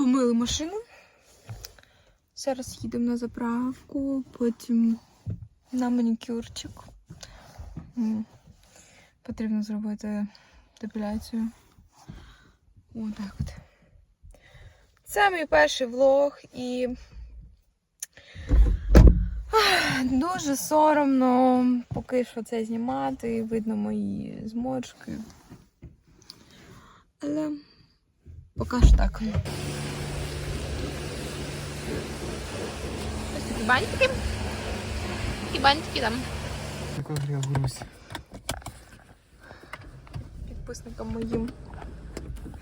Помили машину. Зараз їдемо на заправку, потім на манікюрчик. Потрібно зробити депіляцію. Отак от. Це мій перший влог і дуже соромно поки що це знімати. Видно мої зморшки. Але поки що так. бантики. Такі бантики там. Такой грел грусть. Підписникам моїм.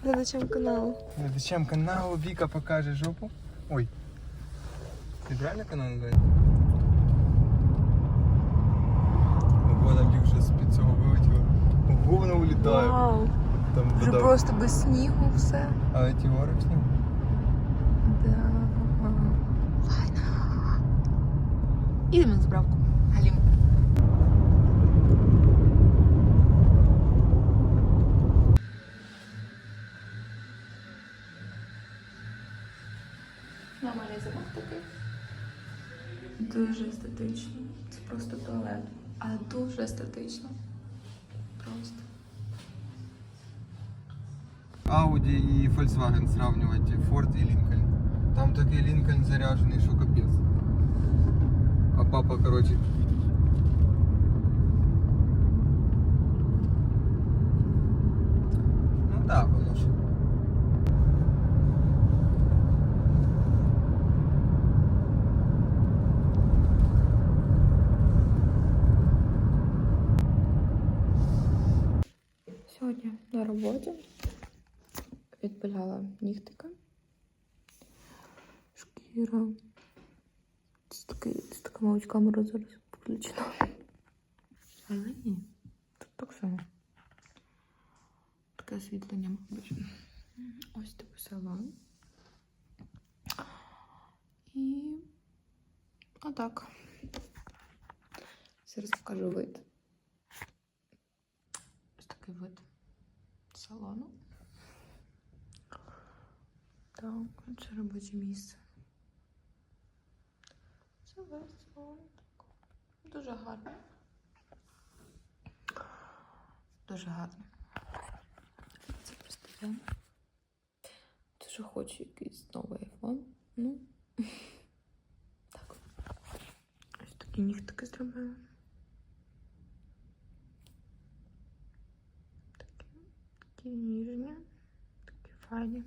Глядачам каналу. Зачем канал Вика покажет жопу? Ой. Ты правильно канал называешь? Ого, там дівчина з-під цього вилетіло. Ого, вона улітає. Вау! Там Вже вода. просто без снігу все. А ті гори в снігу? Да. Ідемо на заправку. Галім. Нормальний запах такий. Дуже естетично. Це просто туалет. Але дуже естетично. Просто. Audi і Volkswagen сравнювати, Ford і Lincoln. Там такий Lincoln заряджений, що капець. А папа, короче. Ну да, воно ж. Сьогодні на роботі відпиляла нігтика. Шкіра. Це, такий, це така, мабуть, камера зараз включена. Але ні. Тут так само. Таке освітлення, мабуть. Ось типу салон. І отак. Зараз покажу вид. Ось такий вид салону. Так, це робоче місце. Це весь салон. Так. Дуже гарно. Дуже гарно. Це просто я. Дуже хочу якийсь новий iPhone. Ну. Так. Ось такі нігтики зробила. Такі, такі ніжні, такі файні.